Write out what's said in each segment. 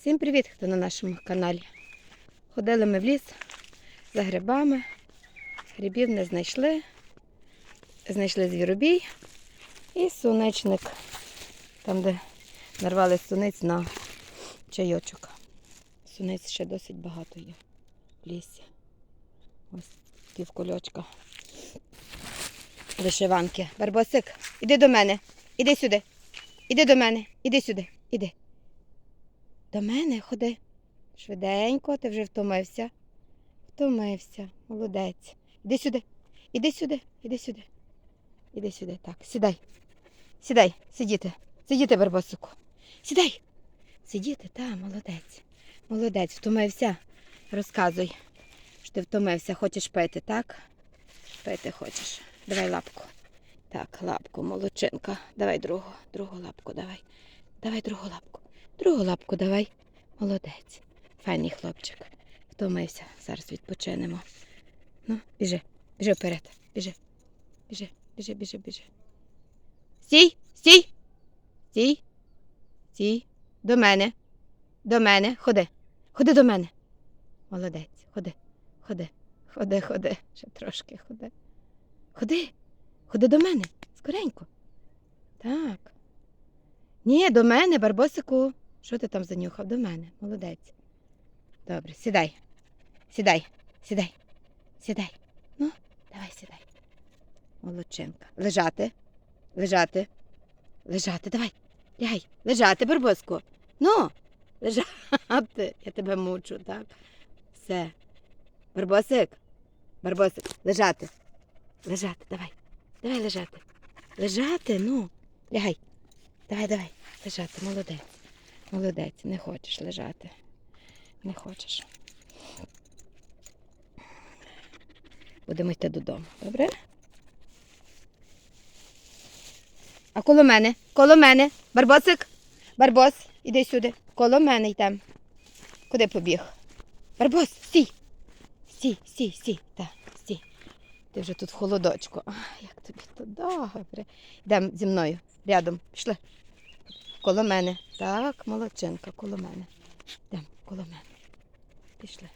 Всім привіт, хто на нашому каналі. Ходили ми в ліс за грибами. Грибів не знайшли. Знайшли звіробій і сунечник, там, де нарвали суниць на чайочок. Суниць ще досить багато є в лісі. Ось півкульочка. Вишиванки. Барбосик, іди до мене. Іди сюди. Іди до мене. Іди сюди. Іди. До мене ходи. Швиденько, ти вже втомився. Втомився. Молодець. Іди сюди. Іди сюди. Іди сюди. Іди сюди. Так, сідай. Сідай, сидіти. Сидіти, Барбосику. Сідай. Сидіти, та, молодець. Молодець, втомився. Розказуй, що ти втомився, хочеш пити, так? Пити хочеш. Давай лапку. Так, лапку, молодчинка. Давай другу, другу лапку давай. Давай другу лапку. Другу лапку давай. Молодець. Файний хлопчик. Втомився. Зараз відпочинемо. Ну, біжи, біжи вперед. Біжи. Біжи, біжи, біжи, біжи. Стій, стій. Стій. Стій. До мене. До мене. Ходи. Ходи до мене. Молодець. Ходи. Ходи. Ходи, ходи. Ще трошки ходи. Ходи. Ходи до мене. Скоренько. Так. Ні, до мене, Барбосику. Що ти там занюхав? До мене. Молодець. Добре, сідай. Сідай. Сідай. Сідай. Ну, давай сідай. Молодчинка. Лежати. Лежати. Лежати. Давай. Лягай. Лежати, Барбоску. Ну, лежати. Я тебе мучу, так? Все. Барбосик. Барбосик. Лежати. Лежати, давай. Давай лежати. Лежати, ну. Лягай. Давай, давай. Лежати, молодець. Молодець, не хочеш лежати. Не хочеш. Будемо йти додому, добре? А коло мене, коло мене. Барбосик, Барбос, іди сюди. Коло мене йдемо. Куди побіг? Барбос, стій. Стій, стій, стій. Так, стій. Ти вже тут в холодочку. Ах, як тобі тут добре. Йдемо зі мною рядом. Пішли. Коло мене. Так, молодчинка, коло мене. Йдемо, коло мене. Пішли.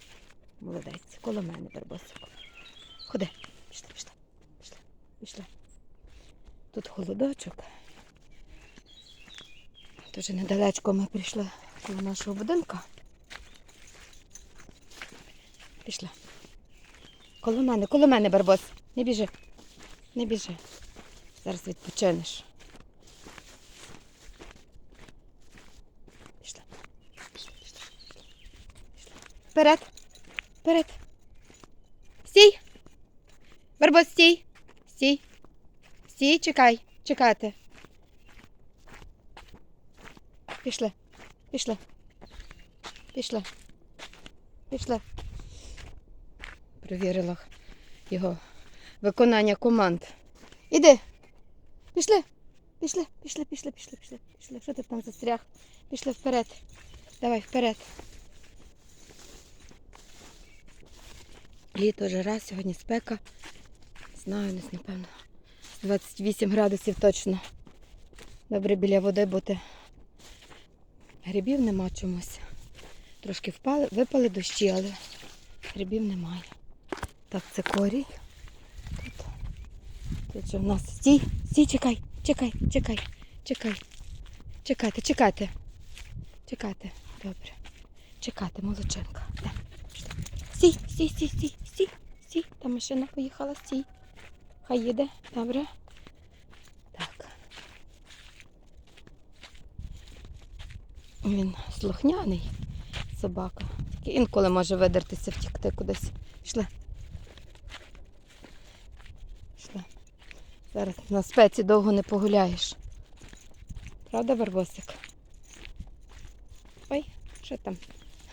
Молодець. Коло мене, Барбосику. Ходи. Пішли, пішли. Пішли. Пішли. Тут холодочок. Дуже недалечко ми прийшли коло нашого будинку. Пішли. Коло мене, коло мене, Барбос. Не біжи. Не біжи. Зараз відпочинеш. Пішли. Вперед. Вперед. Стій. Барбос, стій. Стій. Стій, чекай. Чекати. Пішли. Пішли. Пішли. Пішли. Перевірила його виконання команд. Іди. Пішли. Пішли, пішли, пішли, пішли, пішли, пішли. Що ти там застряг? Пішли вперед. Давай вперед. Літо жара, сьогодні спека. Знаю, десь, напевно. 28 градусів точно. Добре біля води бути. Грибів нема чомусь. Трошки впали, випали дощі, але грибів немає. Так, це корій. Тут. Тут в нас. Стій, стій, чекай, чекай, чекай, чекай. Чекайте, чекайте. Чекайте. Добре. Чекати, молодчинка. Де? Стій, стій, стій, стій, стій. Та машина поїхала, стій. Хай їде, добре. Так. Він слухняний собака. Тільки інколи може видертися, втікти кудись. Пішли. Пішли. Зараз на спеці довго не погуляєш. Правда, Барбосик? Ой, що там?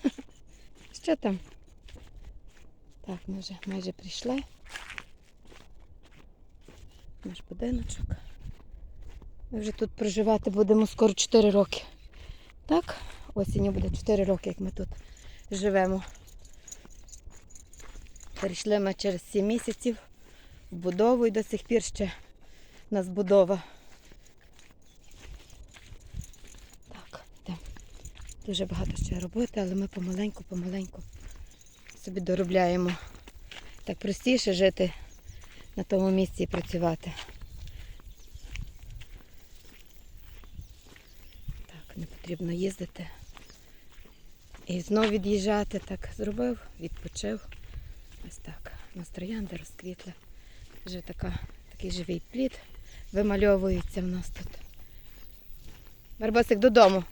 Що там? Так, ми вже майже прийшли. Наш будиночок. Ми вже тут проживати будемо скоро 4 роки. Так, осінню буде 4 роки, як ми тут живемо. Перейшли ми через 7 місяців в будову і до сих пір ще у нас будова. Так, йдемо. Дуже багато ще роботи, але ми помаленьку, помаленьку собі доробляємо. Так простіше жити на тому місці і працювати. Так, не потрібно їздити. І знов від'їжджати. Так зробив, відпочив. Ось так. У розквітли. Вже така, такий живий плід вимальовується в нас тут. Барбосик додому.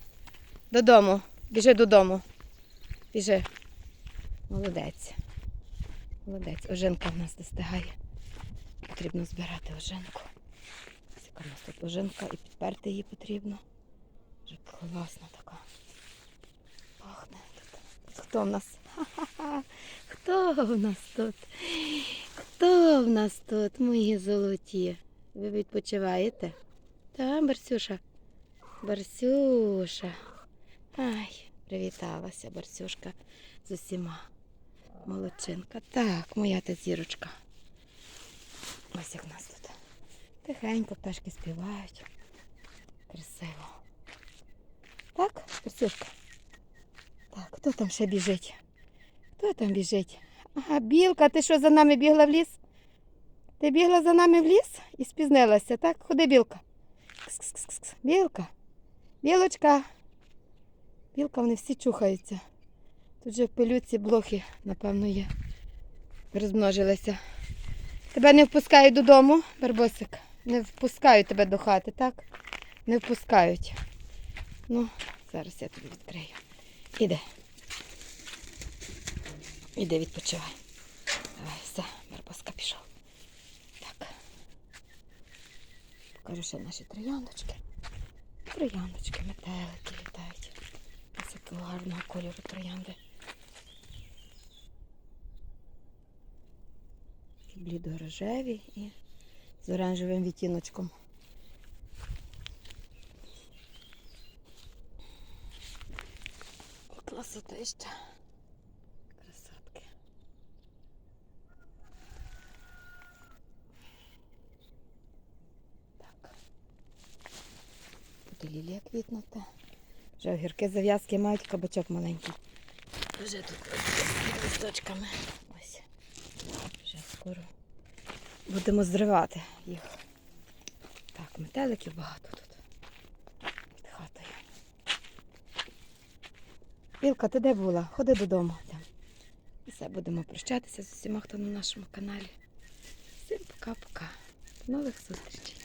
Додому. Біжи додому. Біжи. Молодець. Молодець. Ожинка в нас достигає. Потрібно збирати ожинку. Ось яка в нас тут ожинка і підперти її потрібно. Вже класна така. Пахне. Тут хто в нас? Ха-ха-ха. Хто в нас тут? Хто в нас тут, мої золоті? Ви відпочиваєте? Та, Барсюша? Барсюша. Ай, привіталася Барсюшка з усіма. Молодчинка. Так, моя та зірочка. Ось як нас тут. Тихенько пташки співають. Красиво. Так, Барсюшка? Так, хто там ще біжить? Хто там біжить? Ага, білка, ти що за нами бігла в ліс? Ти бігла за нами в ліс і спізнилася, так? Ходи, білка. Кс-кс-кс-кс. Білка. Білочка. Білка, вони всі чухаються. Тут же в пилюці блохи, напевно, є. Розмножилися. Тебе не впускають додому, Барбосик. Не впускають тебе до хати, так? Не впускають. Ну, зараз я тобі відкрию. Іди. Іди відпочивай. Давай, все, Барбоска пішов. Так. Покажу ще наші трояндочки. Трояндочки, метелики літають. Ось якого гарного кольору троянди. Блідо-рожеві і з оранжевим відтіночком. Красотища. Красотки. Так. Тут і лілія квітнута. Вже огірки зав'язки мають кабачок маленький. Вже тут з листочками. Ось. Вже скоро будемо зривати їх. Так, метеликів багато тут. Під хатою. Білка, ти де була? Ходи додому. Там. І все, будемо прощатися з усіма, хто на нашому каналі. Всім пока-пока. До нових зустрічей.